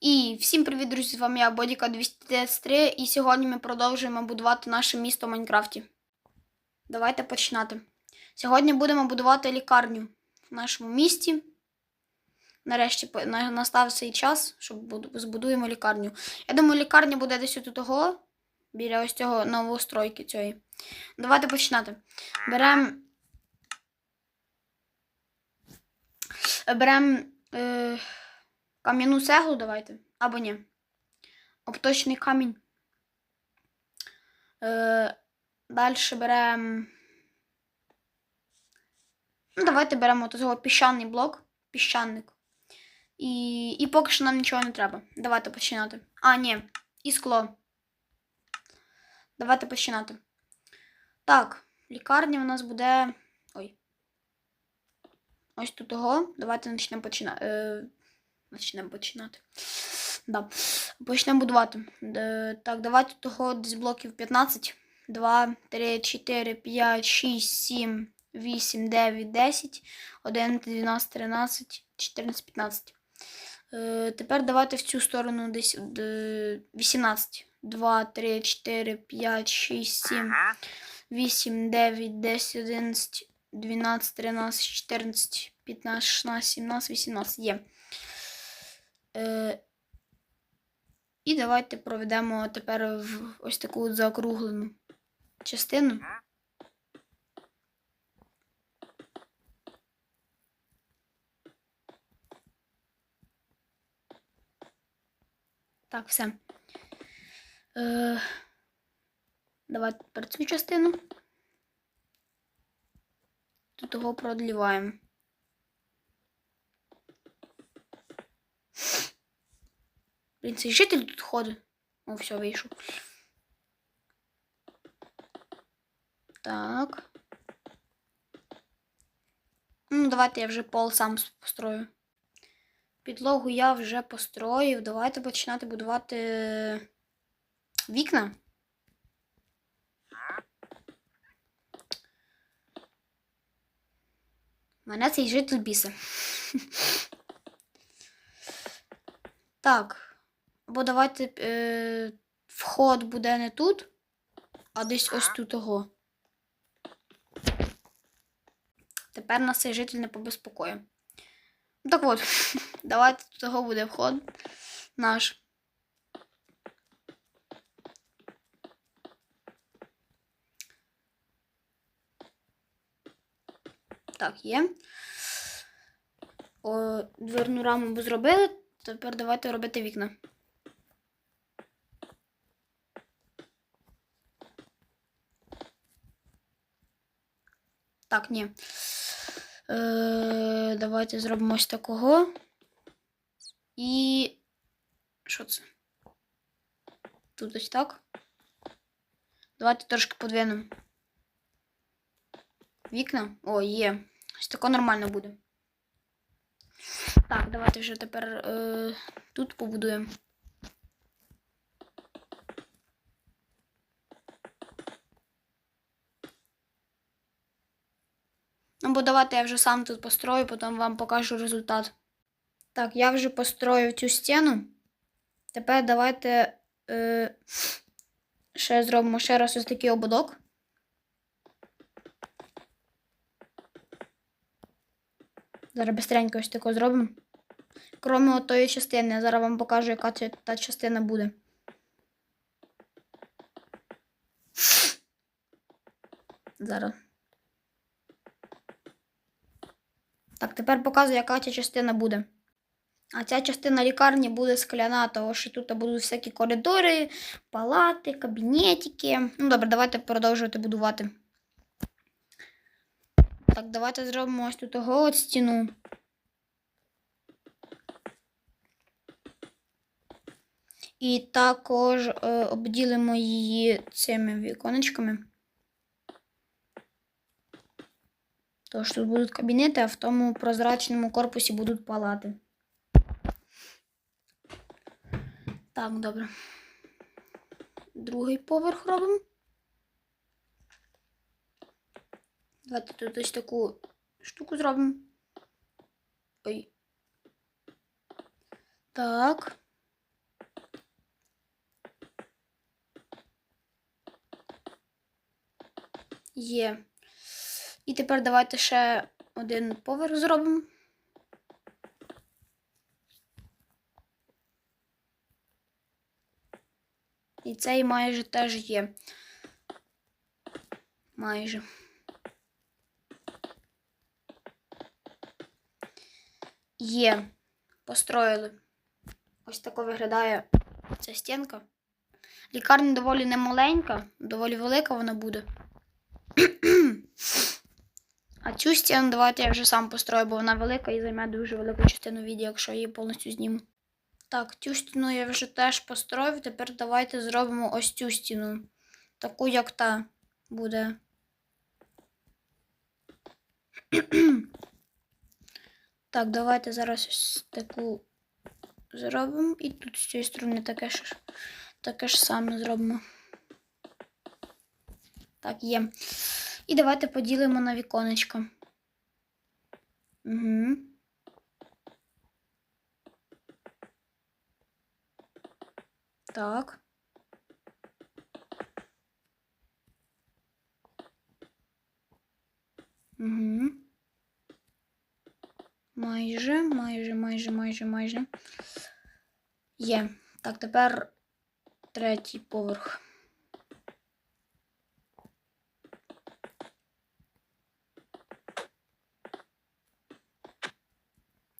І всім привіт, друзі! З вами я Бодіка 233 і сьогодні ми продовжуємо будувати наше місто в Майнкрафті. Давайте починати. Сьогодні будемо будувати лікарню в нашому місті. Нарешті настав цей час, щоб збудуємо лікарню. Я думаю, лікарня буде десь тут того, біля ось цього новостройки цієї. Давайте починати. Беремо. Беремо. Е... Кам'яну цеглу давайте. Або ні. Обточний камінь. Е, Далі беремо. Ну, давайте беремо от цього піщаний блок. Піщаник. І, і поки що нам нічого не треба. Давайте починати. А, ні. І скло. Давайте починати. Так, лікарня у нас буде. Ой. Ось тут того. Давайте почнемо починати. Е, Почнемо починати. Да. Почнемо будувати. Е, Так, давайте того десь блоків 15. 2, 3, 4, 5, 6, 7, 8, 9, 10, 11, 12, 13, 14, 15. Е, Тепер давайте в цю сторону десь е, 18. 2, 3, 4, 5, 6, 7, 8, 9, 10, 11, 12, 13, 14, 15, 16, 17, 18. Є. Е, і давайте проведемо тепер в ось таку от заокруглену частину. Так, все. Е, давайте тепер цю частину. Тут його продліваємо. Блін, цей житель тут ходить. О, все, вийшов. Так. Ну, давайте я вже пол сам построю. Підлогу я вже построїв. Давайте починати будувати вікна. Мене цей житель бісе. Так. Або давайте е, вход буде не тут, а десь ось тут того. Тепер нас цей житель не побезпокоїть. Ну так от, давайте тут того буде вход наш. Так, є. О, дверну раму ми зробили. Тепер давайте робити вікна. Так, ні. Е, давайте зробимо ось такого. І. Що це? Тут ось так. Давайте трошки подвинемо. Вікна? О, є. Ось тако нормально буде. Так, давайте вже тепер е, тут побудуємо. Ну, бо давайте я вже сам тут построю, потім вам покажу результат. Так, я вже построїв цю стіну. Тепер давайте е, ще зробимо ще раз ось такий ободок. Зараз быстренько ось тако зробимо. Кроме отої частини, я зараз вам покажу, яка це та частина буде. Зараз. Так, тепер показую, яка ця частина буде. А ця частина лікарні буде скляна, тому що тут будуть всякі коридори, палати, кабінетики. Ну, добре, давайте продовжувати будувати. Так, давайте зробимо ось тут от стіну. І також е, обділимо її цими віконечками. Тож тут будуть кабінети, а в тому прозрачному корпусі будуть палати. Так, добре. Другий поверх робимо. Давайте тут ось таку штуку зробимо. Ой. Так. Є. І тепер давайте ще один поверх зробимо. І цей майже теж є. Майже. Є. Построїли. Ось тако виглядає ця стінка. Лікарня доволі немаленька, доволі велика вона буде. А цю стіну давайте я вже сам построю, бо вона велика і займе дуже велику частину відео, якщо її повністю зніму. Так, цю стіну я вже теж построїв. Тепер давайте зробимо ось цю стіну. Таку, як та буде. Так, давайте зараз ось таку зробимо. І тут з цієї сторони таке ж, таке ж саме зробимо. Так, є. І давайте поділимо на віконечко. Угу. Так. Угу. Майже, майже, майже, майже, майже. Є. Так, тепер третій поверх.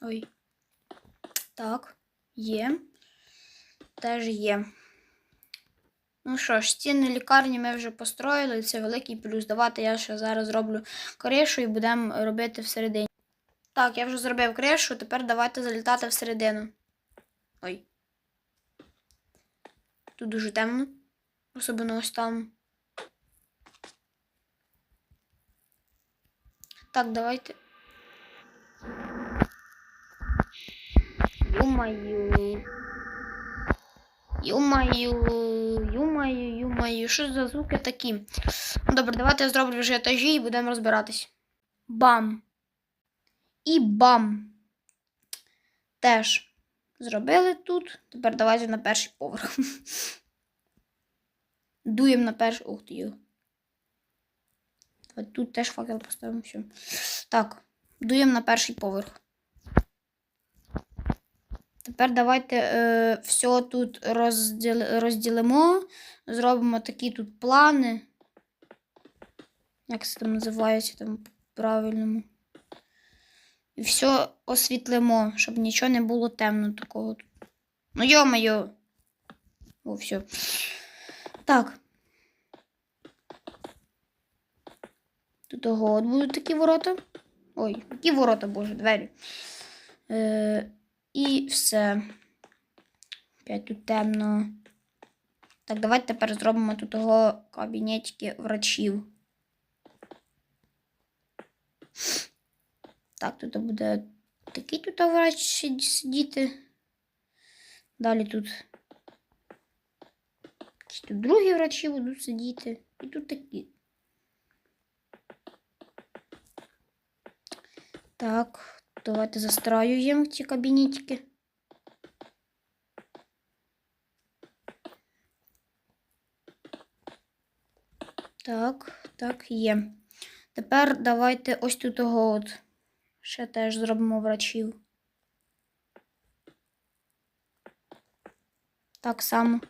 Ой. Так, є. Теж є. Ну що ж, стіни лікарні ми вже построїли, це великий плюс. Давайте я ще зараз зроблю кришу і будемо робити всередині. Так, я вже зробив кришу, тепер давайте залітати всередину. Ой. Тут дуже темно. Особливо ось там. Так, давайте. Ю-маю. Ю-маю, ю-маю, ю-маю. Що за звуки такі? Добре, давайте я зроблю вже етажі і будемо розбиратись. Бам! І бам! Теж зробили тут. Тепер давайте на перший поверх. Дуємо на перший. Ух ти. Тут теж факел поставимо. Все. Так, дуємо на перший поверх. Тепер давайте е, все тут розділ, розділимо, зробимо такі тут плани. Як це там називається там по-правильному. І все освітлимо, щоб нічого не було темно такого. Ну, йо-моє. О, все. Так. Тут ого, от будуть такі ворота. Ой, які ворота, боже, двері. Е, і все. Опять тут темно. Так, давайте тепер зробимо тут того кабінетики врачів. Так, тут буде такий тут врач сидіти. Далі тут. Тут другі врачі будуть сидіти. І тут такі. Так, давайте застраюємо ці кабінетики. Так, так, є. Тепер давайте ось тут от. Ще теж зробимо врачів. Так само.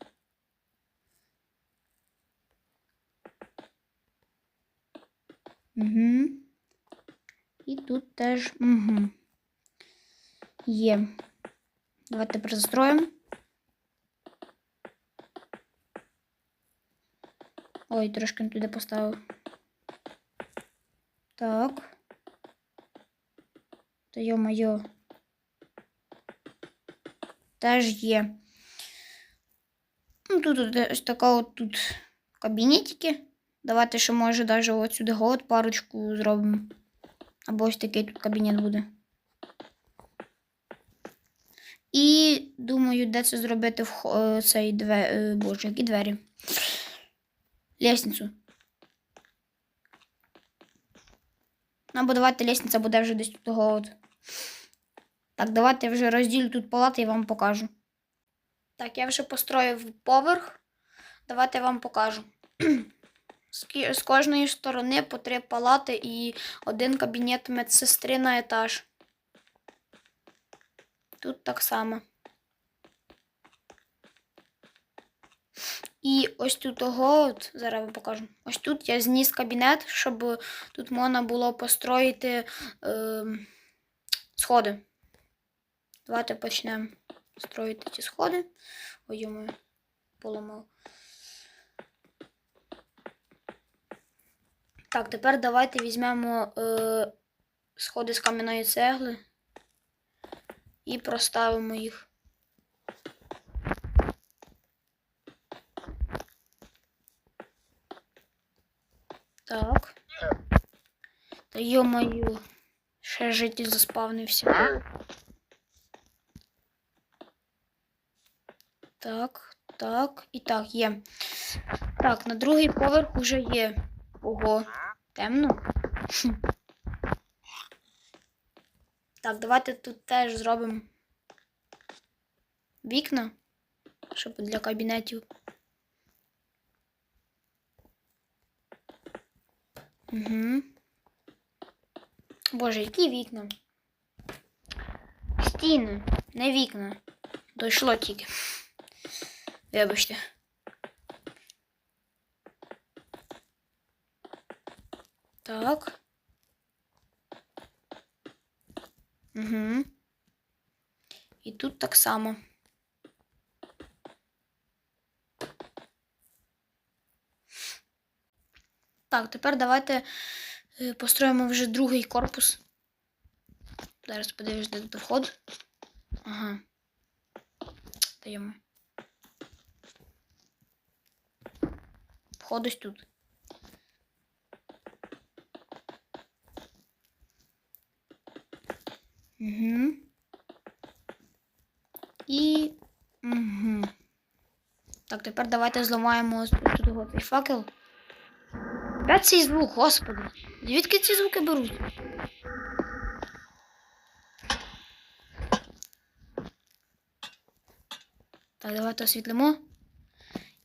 Угу. І тут теж. Угу. Є. Давайте тепер застроїмо. Ой, трошки не туди поставив. Так. Йо-моє. Теж є. Ну, тут от ось така от тут кабінетики. Давайте ще може навіть от сюди от парочку зробимо. Або ось такий тут кабінет буде. І думаю, де це зробити в е, цей двері. Боже, які двері. Лестницю. Ну, Або давайте лестниця буде вже десь тут от. Так, давайте я вже розділю тут палати і вам покажу. Так, я вже построїв поверх. Давайте я вам покажу. з, кожної сторони по три палати і один кабінет медсестри на етаж. Тут так само. І ось тут того, от, зараз вам покажу. Ось тут я зніс кабінет, щоб тут можна було построїти е, сходи. Давайте почнемо строїти ці сходи. Ой, йому поламав. Так, тепер давайте візьмемо е, сходи з кам'яної цегли і проставимо їх. Так. Та йо-моє, ще житель заспавнився. Так, так, і так, є. Так, на другий поверх уже є. Ого, темно. Так, давайте тут теж зробимо вікна, щоб для кабінетів. Угу. Боже, які вікна? Стіни, не вікна. Дійшло тільки. Вибачте. Так. Угу. І тут так само. Так, тепер давайте построїмо вже другий корпус. Зараз подивлюсь, де тут вход. Ага. Даємо. Вход ось тут. Угу. І. Угу. Так, тепер давайте зламаємо тут цей факел. Опять цей звук, господи. Звідки ці звуки беруть? Так, давайте освітлимо.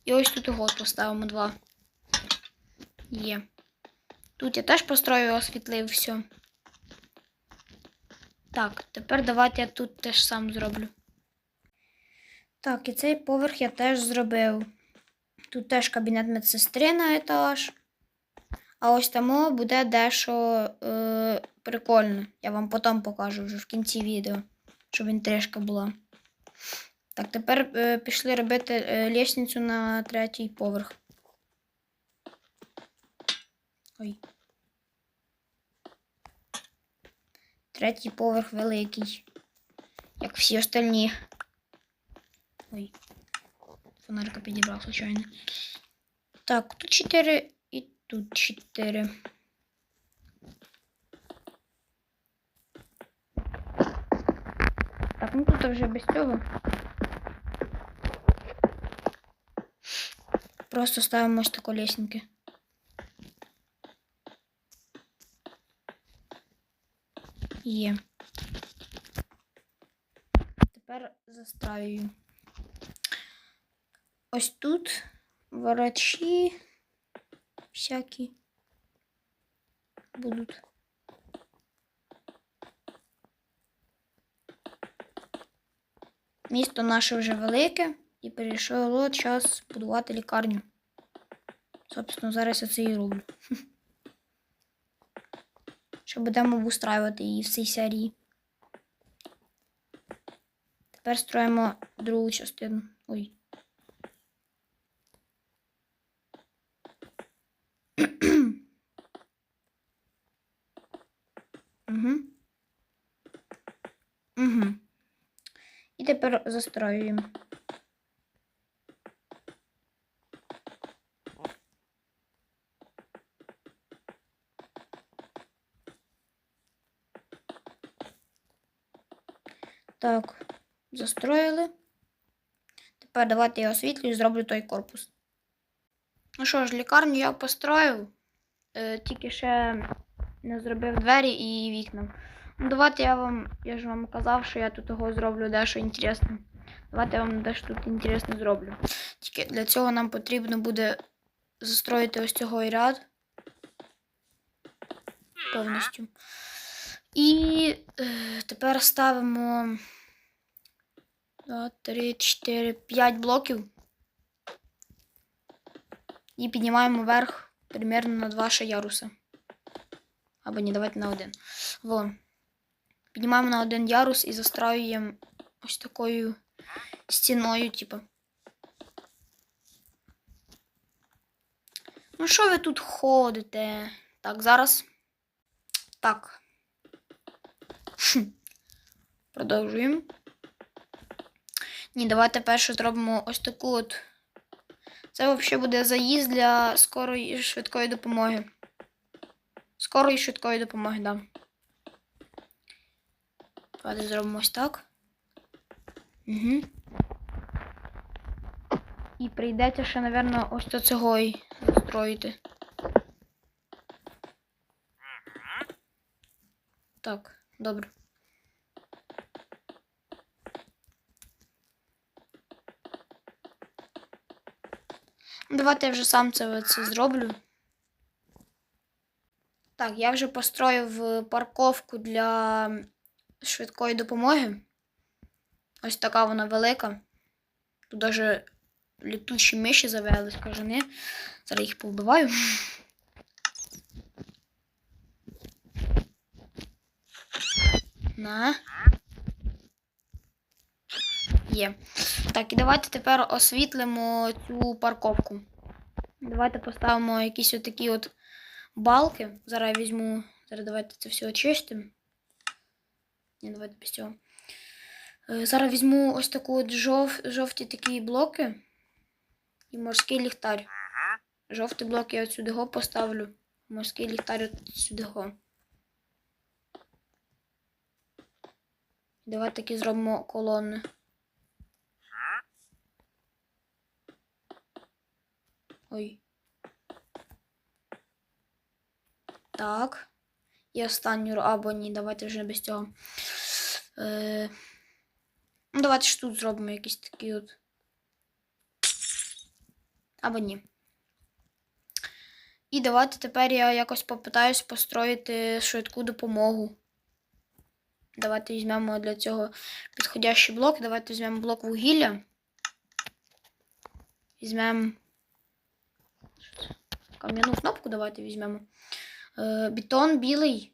І ось тут його поставимо два. Є. Тут я теж построю освітлив все. Так, тепер давайте я тут теж сам зроблю. Так, і цей поверх я теж зробив. Тут теж кабінет медсестри на етаж. А ось тому буде дещо е, прикольно. Я вам потім покажу вже в кінці відео, щоб інтрижка була. Так, тепер е, пішли робити е, лісницю на третій поверх. Ой. Третій поверх великий. Як всі остальні. Ой. Фонарика підібрав, случайно. Так, тут 4 і тут 4. Так, ну тут вже без цього. Просто ставимо ось таку лесенки. Є. Тепер застраюю. Ось тут ворочі всякі будуть. Місто наше вже велике і перейшло час будувати лікарню. Собственно, зараз я це і роблю. Що будемо обустраювати її в цій серії. Тепер строїмо другу частину. Ой. Угу. Угу. І тепер застроюємо. Так, застроїли. Тепер давайте я освітлю і зроблю той корпус. Ну що ж, лікарню я построїв, е, тільки ще не зробив двері і вікна. Ну, давайте я вам, я ж вам казав, що я тут того зроблю дещо інтересне. Давайте я вам дещо тут інтересне зроблю. Тільки для цього нам потрібно буде застроїти ось цього і ряд. Повністю. І е, тепер ставимо 2, 3, 4, 5 блоків. І піднімаємо вверх примерно на 2 ще яруса. Або ні, давайте на один. Во. Піднімаємо на один ярус і застраюємо ось такою стіною, типу. Ну, що ви тут ходите? Так, зараз. Так. Продовжуємо. Ні, давайте перше зробимо ось таку от. Це взагалі буде заїзд для скорої і швидкої допомоги. Скорої і швидкої допомоги, да. Давайте зробимо ось так. Угу. І прийдеться ще, напевно, ось до цього й застроїти. Так, добре. Давайте я вже сам це, це зроблю. Так, я вже построїв парковку для швидкої допомоги. Ось така вона велика. Тут навіть літучі миші завели, скажени. Зараз їх повбиваю. На. Є. Так, і давайте тепер освітлимо цю парковку. Давайте поставимо якісь отакі от балки. Зараз я візьму. Зараз давайте це все очистимо. Ні, давайте без цього. Е, Зараз візьму ось таку от жов... жовті такі блоки і морський ліхтар. Жовті блоки я от сюди го поставлю. Морський ліхтар от сюди го. Давайте такі зробимо колони. Ой. Так. І останню або ні, давайте вже без цього. Е... Ну, давайте ж тут зробимо якісь такі от. Або ні. І давайте тепер я якось попитаюсь построїти швидку допомогу. Давайте візьмемо для цього підходящий блок. Давайте візьмемо блок вугілля. Візьмемо. Кам'яну кнопку давайте візьмемо. Е, бетон білий,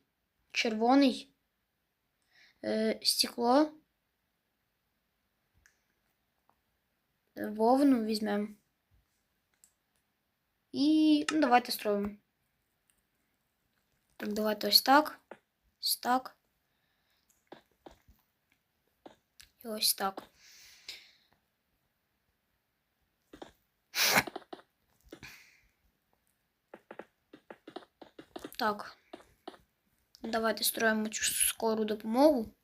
червоний, е, стекло. Вовну візьмемо. І ну, давайте строїмо. Так, давайте ось так. Ось так. І ось так. Так. Давайте строїмо цю скору допомогу.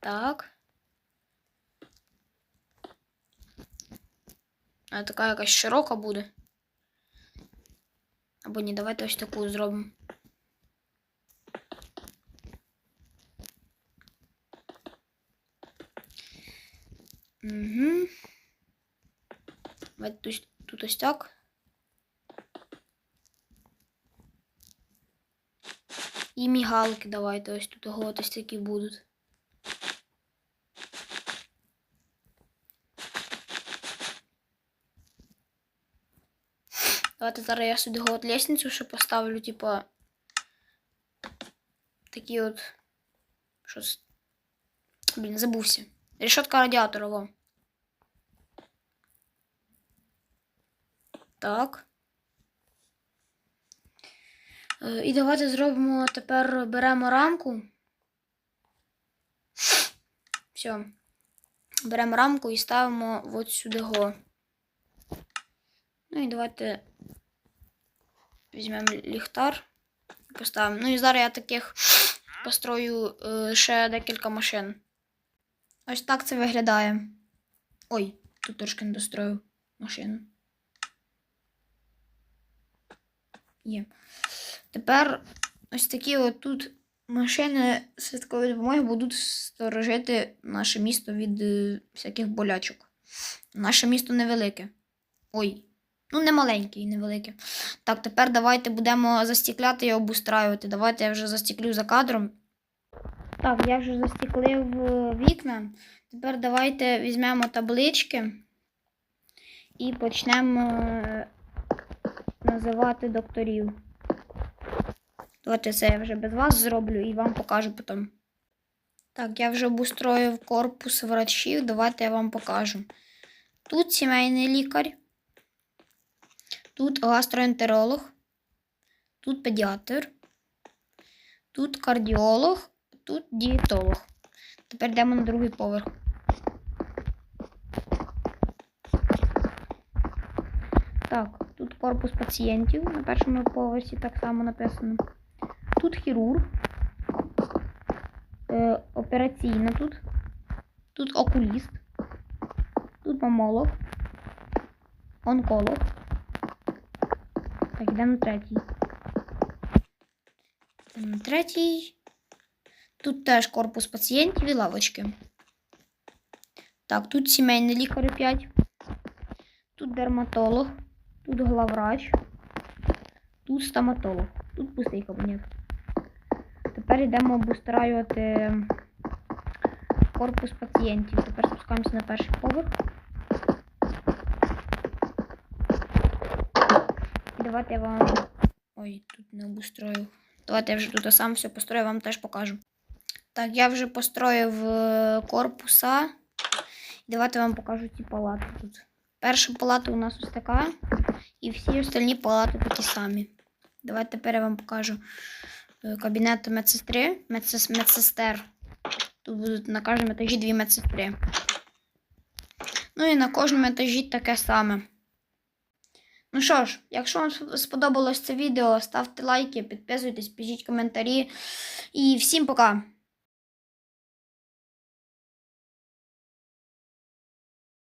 Так. А така якась широка буде. Або ні, давайте ось таку зробимо. Угу. Давайте тут, тут ось так. І мігалки давайте ось тут от ось такі будуть. Давайте зараз я сюди от лестницю ще поставлю, типа. Такі от. Щось. Блін, забувся. Решетка радіатора, во. Так. Е, І давайте зробимо тепер беремо рамку. Все. Беремо рамку і ставимо от сюди го. Ну і давайте візьмемо ліхтар і поставимо. Ну і зараз я таких построю е, ще декілька машин. Ось так це виглядає. Ой, тут трошки не достроїв машину. Є. Тепер ось такі от тут машини швидкої допомоги будуть сторожити наше місто від е, всяких болячок. Наше місто невелике. Ой, ну не маленьке і невелике. Так, тепер давайте будемо застікляти і обустраювати. Давайте я вже застіклю за кадром. Так, я вже застіклив е, вікна. Тепер давайте візьмемо таблички і почнемо е, називати докторів. Давайте це я вже без вас зроблю і вам покажу потім. Так, я вже обустроїв корпус врачів. Давайте я вам покажу. Тут сімейний лікар, тут гастроентеролог, тут педіатр, тут кардіолог, тут дієтолог. Тепер йдемо на другий поверх. Так, тут корпус пацієнтів на першому поверсі так само написано. Тут хірург, е, операційна тут, тут окуліст, тут мамолог, онколог. Так, йдемо на третій. На третій. Тут теж корпус пацієнтів і лавочки. Так, тут сімейний лікар 5. Тут дерматолог, тут главврач, тут стоматолог, тут пустий кабінет. Тепер йдемо обустраювати корпус пацієнтів. Тепер спускаємося на перший поверх. І давайте я вам. Ой, тут не обустрою. Давайте я вже тут сам все построю, вам теж покажу. Так, я вже построїв е, корпуса. Давайте вам покажу ці палати тут. Перша палата у нас ось така, і всі остальні палати такі самі. Давайте тепер я вам покажу е, кабінет медсестри, медсес- медсестер. Тут будуть на кожному етажі дві медсестри. Ну і на кожному етажі таке саме. Ну що ж, якщо вам сподобалось це відео, ставте лайки, підписуйтесь, пишіть коментарі. І всім пока!